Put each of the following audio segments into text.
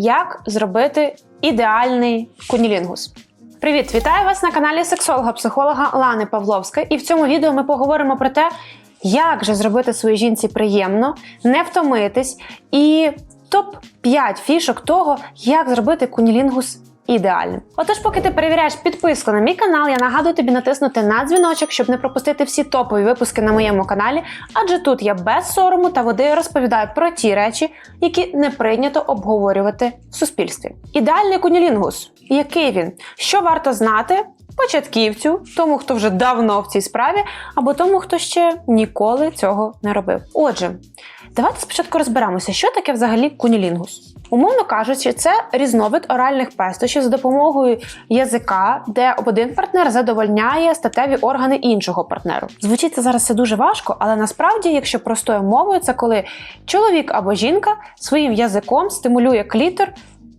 як зробити ідеальний кунілінгус. Привіт, вітаю вас на каналі сексолога-психолога Лани Павловська. І в цьому відео ми поговоримо про те, як же зробити своїй жінці приємно, не втомитись і топ-5 фішок того, як зробити кунілінгус ідеальним. Отож, поки ти перевіряєш підписку на мій канал, я нагадую тобі натиснути на дзвіночок, щоб не пропустити всі топові випуски на моєму каналі, адже тут я без сорому та води розповідаю про ті речі, які не прийнято обговорювати в суспільстві. Ідеальний кунілінгус. Який він? Що варто знати? Початківцю, тому, хто вже давно в цій справі, або тому, хто ще ніколи цього не робив. Отже, давайте спочатку розберемося, що таке взагалі кунілінгус. Умовно кажучи, це різновид оральних пестощів за допомогою язика, де один партнер задовольняє статеві органи іншого партнеру. Звучить це зараз все дуже важко, але насправді, якщо простою мовою, це коли чоловік або жінка своїм язиком стимулює клітор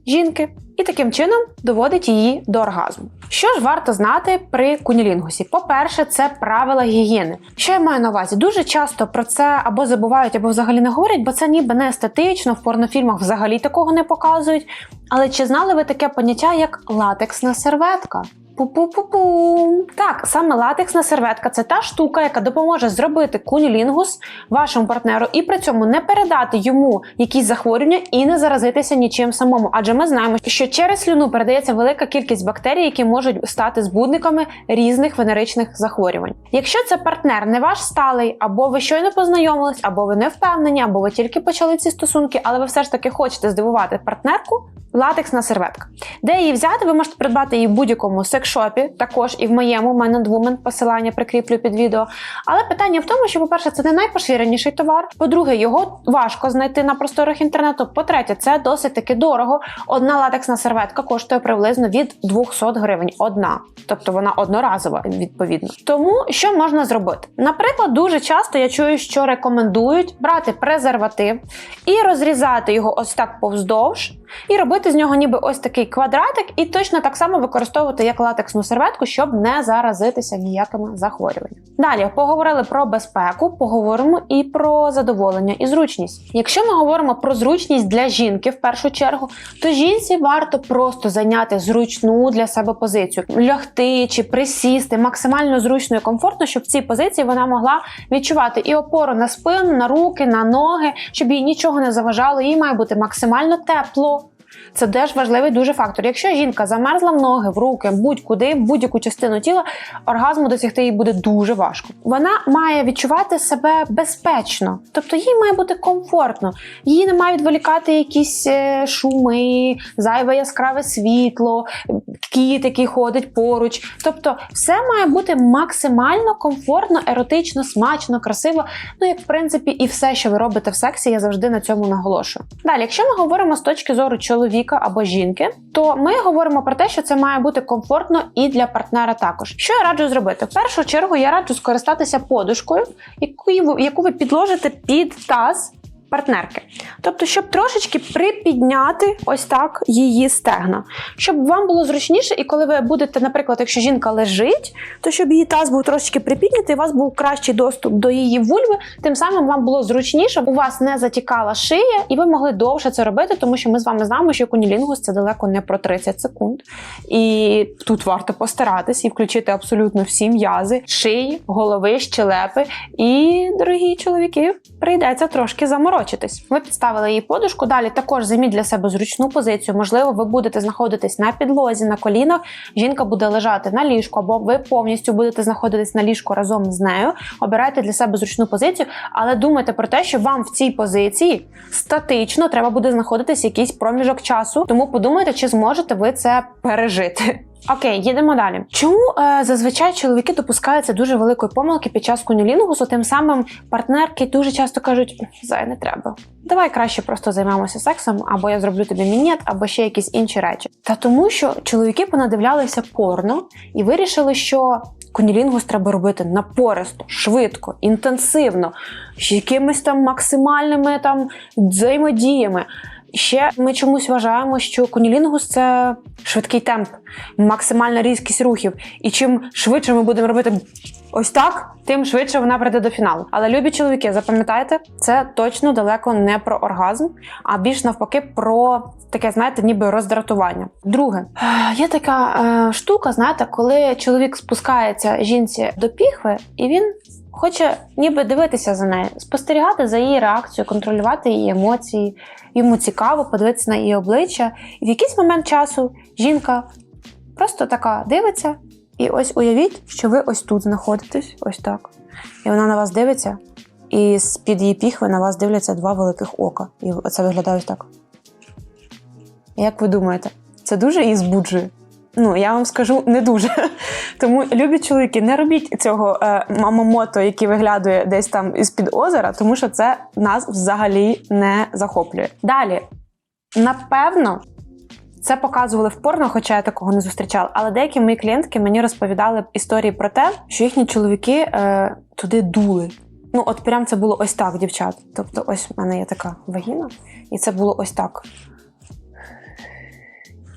жінки і таким чином доводить її до оргазму. Що ж варто знати при кунілінгусі? По-перше, це правила гігієни. Що я маю на увазі? Дуже часто про це або забувають, або взагалі не говорять, бо це ніби не естетично, в порнофільмах взагалі такого не показують. Але чи знали ви таке поняття як латексна серветка? Пу-пу-пу-пу. Так, саме латексна серветка це та штука, яка допоможе зробити кунілінгус вашому партнеру і при цьому не передати йому якісь захворювання і не заразитися нічим самому. Адже ми знаємо, що через слюну передається велика кількість бактерій, які можуть стати збудниками різних венеричних захворювань. Якщо це партнер не ваш сталий, або ви щойно познайомились, або ви не впевнені, або ви тільки почали ці стосунки, але ви все ж таки хочете здивувати партнерку. Латексна серветка. Де її взяти? Ви можете придбати її в будь-якому секшопі, також і в моєму Man and Woman посилання прикріплю під відео. Але питання в тому, що, по-перше, це не найпоширеніший товар. По-друге, його важко знайти на просторах інтернету. По-третє, це досить таки дорого. Одна латексна серветка коштує приблизно від 200 гривень. Одна, тобто вона одноразова, відповідно. Тому що можна зробити? Наприклад, дуже часто я чую, що рекомендують брати презерватив і розрізати його ось так повздовж. І робити з нього ніби ось такий квадратик, і точно так само використовувати як латексну серветку, щоб не заразитися ніякими захворюваннями. Далі поговорили про безпеку, поговоримо і про задоволення і зручність. Якщо ми говоримо про зручність для жінки в першу чергу, то жінці варто просто зайняти зручну для себе позицію, лягти чи присісти максимально зручно і комфортно, щоб в цій позиції вона могла відчувати і опору на спину, на руки, на ноги, щоб їй нічого не заважало. Їй має бути максимально тепло. Це теж важливий дуже фактор. Якщо жінка замерзла в ноги, в руки, будь-куди, в будь-яку частину тіла, оргазму досягти їй буде дуже важко. Вона має відчувати себе безпечно, тобто їй має бути комфортно. Її не має відволікати якісь е, шуми, зайве яскраве світло, кіт, який ходить поруч. Тобто, все має бути максимально комфортно, еротично, смачно, красиво. Ну, як в принципі, і все, що ви робите в сексі, я завжди на цьому наголошую. Далі, якщо ми говоримо з точки зору чоловіка або жінки, то ми говоримо про те, що це має бути комфортно і для партнера також. Що я раджу зробити? В першу чергу я раджу скористатися подушкою, яку ви підложите під таз. Партнерки, тобто, щоб трошечки припідняти ось так її стегна, щоб вам було зручніше, і коли ви будете, наприклад, якщо жінка лежить, то щоб її таз був трошечки припіднятий, у вас був кращий доступ до її вульви, тим самим вам було зручніше, у вас не затікала шия, і ви могли довше це робити, тому що ми з вами знаємо, що кунілінгус це далеко не про 30 секунд. І тут варто постаратись і включити абсолютно всі м'язи, шиї, голови, щелепи. І, дорогі чоловіки, прийдеться трошки заморочитись. Ви підставили її подушку. Далі також займіть для себе зручну позицію. Можливо, ви будете знаходитись на підлозі, на колінах. Жінка буде лежати на ліжку, або ви повністю будете знаходитись на ліжку разом з нею. Обирайте для себе зручну позицію, але думайте про те, що вам в цій позиції статично треба буде знаходитись якийсь проміжок часу. Тому подумайте, чи зможете ви це пережити. Окей, їдемо далі. Чому е, зазвичай чоловіки допускаються дуже великої помилки під час кунілінгусу? Тим самим партнерки дуже часто кажуть: зай не треба. Давай краще просто займемося сексом, або я зроблю тобі мінет, або ще якісь інші речі. Та тому, що чоловіки понадивлялися порно і вирішили, що кунілінгус треба робити напористо, швидко, інтенсивно, з якимись там максимальними там взаємодіями. Ще ми чомусь вважаємо, що кунілінгус це швидкий темп, максимальна різкість рухів. І чим швидше ми будемо робити ось так, тим швидше вона прийде до фіналу. Але любі чоловіки, запам'ятайте, це точно далеко не про оргазм, а більш навпаки про таке, знаєте, ніби роздратування. Друге, е, є така е, штука, знаєте, коли чоловік спускається жінці до піхви, і він хоче ніби дивитися за нею, спостерігати за її реакцією, контролювати її емоції. Йому цікаво подивитися на її обличчя. І в якийсь момент часу жінка просто така дивиться, і ось уявіть, що ви ось тут знаходитесь, ось так. І вона на вас дивиться, і з-під її піхви на вас дивляться два великих ока. І це виглядає ось так. Як ви думаєте, це дуже її збуджує? Ну, я вам скажу, не дуже. Тому, любі чоловіки, не робіть цього е, мамомото, який виглядає десь там із-під озера, тому що це нас взагалі не захоплює. Далі, напевно, це показували в порно, хоча я такого не зустрічала. Але деякі мої клієнтки мені розповідали історії про те, що їхні чоловіки е, туди дули. Ну, от прям це було ось так, дівчат. Тобто, ось в мене є така вагіна, і це було ось так.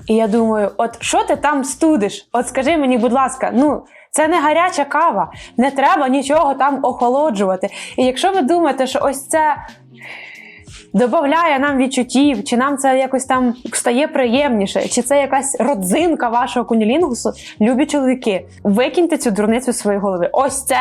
І я думаю, от що ти там студиш? От скажи мені, будь ласка, ну це не гаряча кава, не треба нічого там охолоджувати. І якщо ви думаєте, що ось це додає нам відчуттів, чи нам це якось там стає приємніше, чи це якась родзинка вашого кунілінгусу, любі чоловіки, викиньте цю дурницю з своєї голови. Ось це.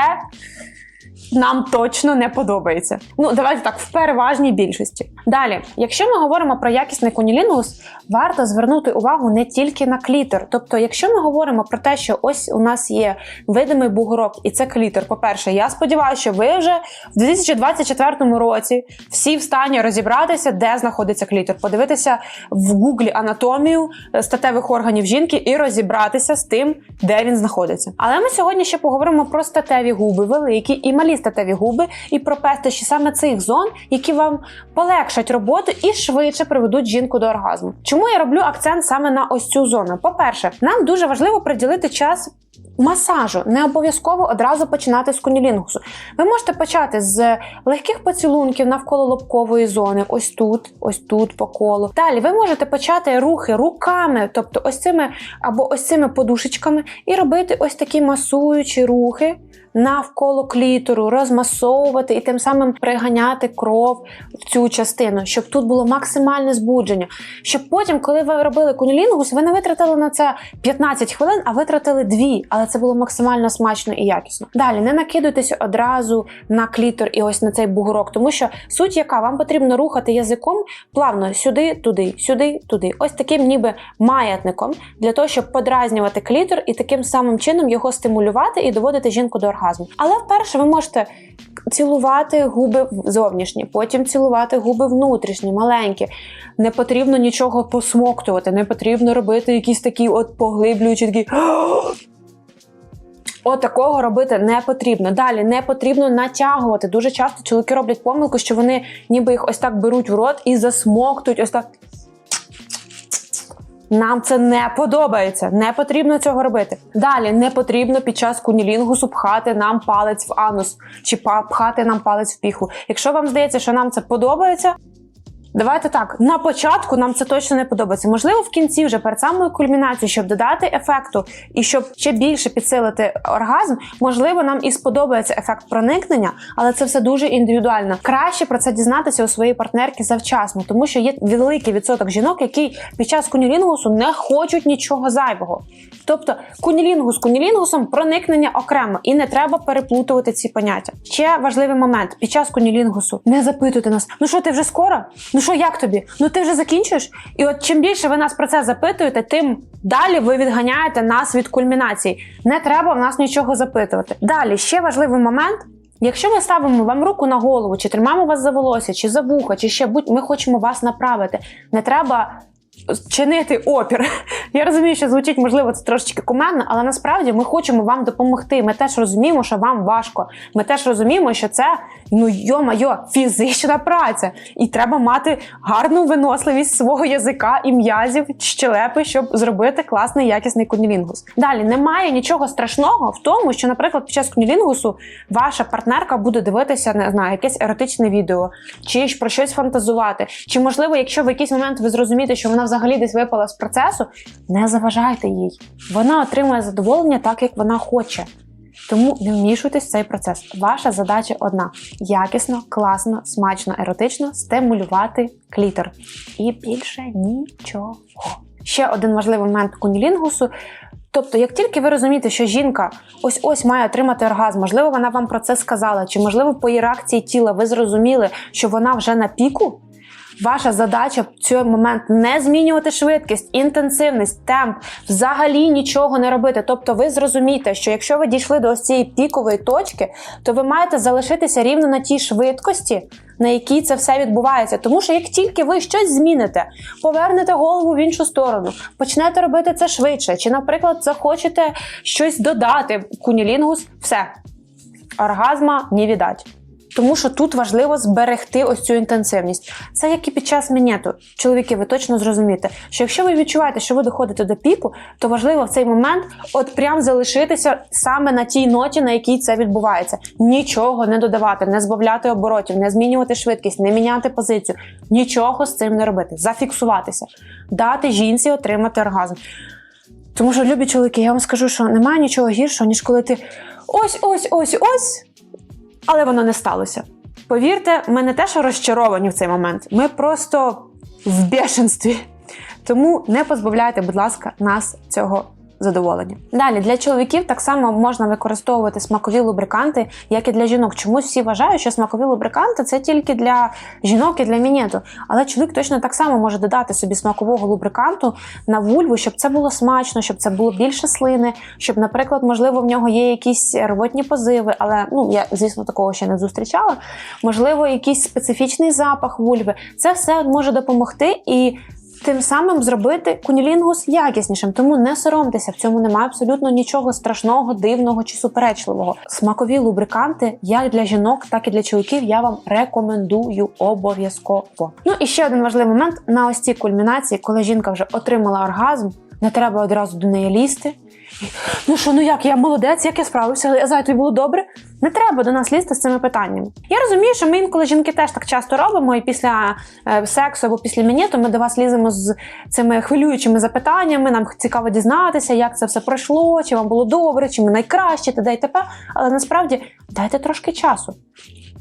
Нам точно не подобається. Ну, давайте так, в переважній більшості. Далі, якщо ми говоримо про якісний кунілінгус, варто звернути увагу не тільки на клітор. Тобто, якщо ми говоримо про те, що ось у нас є видимий бугорок, і це клітор. По-перше, я сподіваюся, що ви вже в 2024 році всі в стані розібратися, де знаходиться клітор, подивитися в гуглі анатомію е, статевих органів жінки і розібратися з тим, де він знаходиться. Але ми сьогодні ще поговоримо про статеві губи, великі і малі статеві губи, і про пестощі саме цих зон, які вам полегшать роботу і швидше приведуть жінку до оргазму. Чому я роблю акцент саме на ось цю зону? По-перше, нам дуже важливо приділити час. Масажу не обов'язково одразу починати з кунілінгусу. Ви можете почати з легких поцілунків навколо лобкової зони, ось тут, ось тут по колу. Далі ви можете почати рухи руками, тобто ось цими або ось цими подушечками, і робити ось такі масуючі рухи навколо клітору, розмасовувати і тим самим приганяти кров в цю частину, щоб тут було максимальне збудження. Щоб потім, коли ви робили кунілінгус, ви не витратили на це 15 хвилин, а витратили 2, але це було максимально смачно і якісно. Далі не накидуйтесь одразу на клітор і ось на цей бугорок, тому що суть, яка вам потрібно рухати язиком плавно сюди, туди, сюди, туди. Ось таким ніби маятником для того, щоб подразнювати клітор і таким самим чином його стимулювати і доводити жінку до оргазму. Але вперше ви можете цілувати губи зовнішні, потім цілувати губи внутрішні, маленькі. Не потрібно нічого посмоктувати, не потрібно робити якісь такі от поглиблюючі такі. От такого робити не потрібно. Далі не потрібно натягувати. Дуже часто чоловіки роблять помилку, що вони ніби їх ось так беруть в рот і засмоктують, ось так. Нам це не подобається, не потрібно цього робити. Далі не потрібно під час кунілінгусу пхати нам палець в анус чи пхати нам палець в піху. Якщо вам здається, що нам це подобається. Давайте так, на початку нам це точно не подобається. Можливо, в кінці, вже перед самою кульмінацією, щоб додати ефекту і щоб ще більше підсилити оргазм, можливо, нам і сподобається ефект проникнення, але це все дуже індивідуально. Краще про це дізнатися у своєї партнерки завчасно, тому що є великий відсоток жінок, які під час кунілінгусу не хочуть нічого зайвого. Тобто кунілінгус кунілінгусом проникнення окремо, і не треба переплутувати ці поняття. Ще важливий момент: під час кунілінгусу не запитуйте нас: ну що ти вже скоро? Ну що, як тобі? Ну ти вже закінчуєш? І от чим більше ви нас про це запитуєте, тим далі ви відганяєте нас від кульмінації. Не треба в нас нічого запитувати. Далі ще важливий момент. Якщо ми ставимо вам руку на голову, чи тримаємо вас за волосся, чи за вуха, чи ще будь ми хочемо вас направити. Не треба чинити опір. Я розумію, що звучить, можливо, це трошечки куменно, але насправді ми хочемо вам допомогти. Ми теж розуміємо, що вам важко. Ми теж розуміємо, що це Ну йо-майо, фізична праця. І треба мати гарну виносливість свого язика і м'язів, щелепи, щоб зробити класний якісний кунілінгус. Далі немає нічого страшного в тому, що, наприклад, під час кунілінгусу ваша партнерка буде дивитися, не знаю, якесь еротичне відео, чи про щось фантазувати. Чи можливо, якщо в якийсь момент ви зрозумієте, що вона взагалі десь випала з процесу, не заважайте їй. Вона отримує задоволення так, як вона хоче. Тому не вмішуйтесь в цей процес. Ваша задача одна: якісно, класно, смачно, еротично стимулювати клітор. І більше нічого. Ще один важливий момент кунілінгусу. Тобто, як тільки ви розумієте, що жінка ось ось має отримати оргазм, можливо, вона вам про це сказала, чи можливо по її реакції тіла ви зрозуміли, що вона вже на піку. Ваша задача в цей момент не змінювати швидкість, інтенсивність, темп, взагалі нічого не робити. Тобто, ви зрозумієте, що якщо ви дійшли до ось цієї пікової точки, то ви маєте залишитися рівно на тій швидкості, на якій це все відбувається. Тому що як тільки ви щось зміните, повернете голову в іншу сторону, почнете робити це швидше, чи, наприклад, захочете щось додати в кунілінгус, все оргазма не віддать. Тому що тут важливо зберегти ось цю інтенсивність. Це як і під час мінету. Чоловіки, ви точно зрозумієте, що якщо ви відчуваєте, що ви доходите до піку, то важливо в цей момент от прям залишитися саме на тій ноті, на якій це відбувається. Нічого не додавати, не збавляти оборотів, не змінювати швидкість, не міняти позицію. Нічого з цим не робити. Зафіксуватися, дати жінці отримати оргазм. Тому що, любі чоловіки, я вам скажу, що немає нічого гіршого, ніж коли ти ось, ось, ось, ось але воно не сталося. Повірте, ми не те, що розчаровані в цей момент, ми просто в бешенстві. Тому не позбавляйте, будь ласка, нас цього задоволення. Далі для чоловіків так само можна використовувати смакові лубриканти, як і для жінок. Чомусь всі вважають, що смакові лубриканти це тільки для жінок і для мінету. Але чоловік точно так само може додати собі смакового лубриканту на вульву, щоб це було смачно, щоб це було більше слини, щоб, наприклад, можливо, в нього є якісь рвотні позиви, але ну я звісно такого ще не зустрічала. Можливо, якийсь специфічний запах вульви. Це все може допомогти і тим самим зробити кунілінгус якіснішим. Тому не соромтеся, в цьому немає абсолютно нічого страшного, дивного чи суперечливого. Смакові лубриканти, як для жінок, так і для чоловіків, я вам рекомендую обов'язково. Ну і ще один важливий момент на ось цій кульмінації, коли жінка вже отримала оргазм. Не треба одразу до неї лізти. Ну що, ну як, я молодець, як я справився, знаю, тобі було добре. Не треба до нас лізти з цими питаннями. Я розумію, що ми інколи жінки теж так часто робимо, і після е, сексу або після мінету ми до вас ліземо з цими хвилюючими запитаннями. Нам цікаво дізнатися, як це все пройшло, чи вам було добре, чи ми найкраще, т.д. і т.п. Але насправді дайте трошки часу.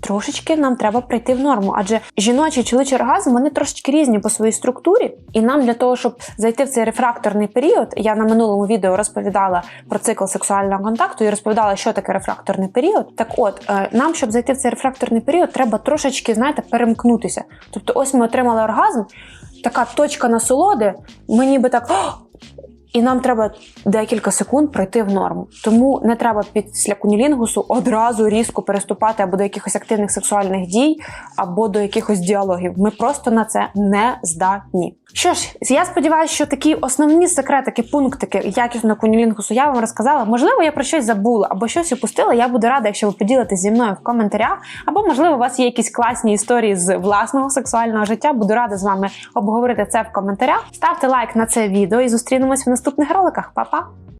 Трошечки нам треба прийти в норму, адже жіночий і оргазм вони трошечки різні по своїй структурі, і нам для того, щоб зайти в цей рефракторний період, я на минулому відео розповідала про цикл сексуального контакту і розповідала, що таке рефракторний період. Так, от е, нам, щоб зайти в цей рефракторний період, треба трошечки, знаєте, перемкнутися. Тобто, ось ми отримали оргазм, така точка насолоди, ми ніби так. І нам треба декілька секунд пройти в норму. Тому не треба після кунілінгусу одразу різко переступати або до якихось активних сексуальних дій, або до якихось діалогів. Ми просто на це не здатні. Що ж, я сподіваюся, що такі основні секретики, пунктики якісного кунілінгусу я вам розказала. Можливо, я про щось забула або щось упустила. Я буду рада, якщо ви поділитесь зі мною в коментарях, або можливо у вас є якісь класні історії з власного сексуального життя. Буду рада з вами обговорити це в коментарях. Ставте лайк на це відео і зустрінемось в наступних роликах. Па-па!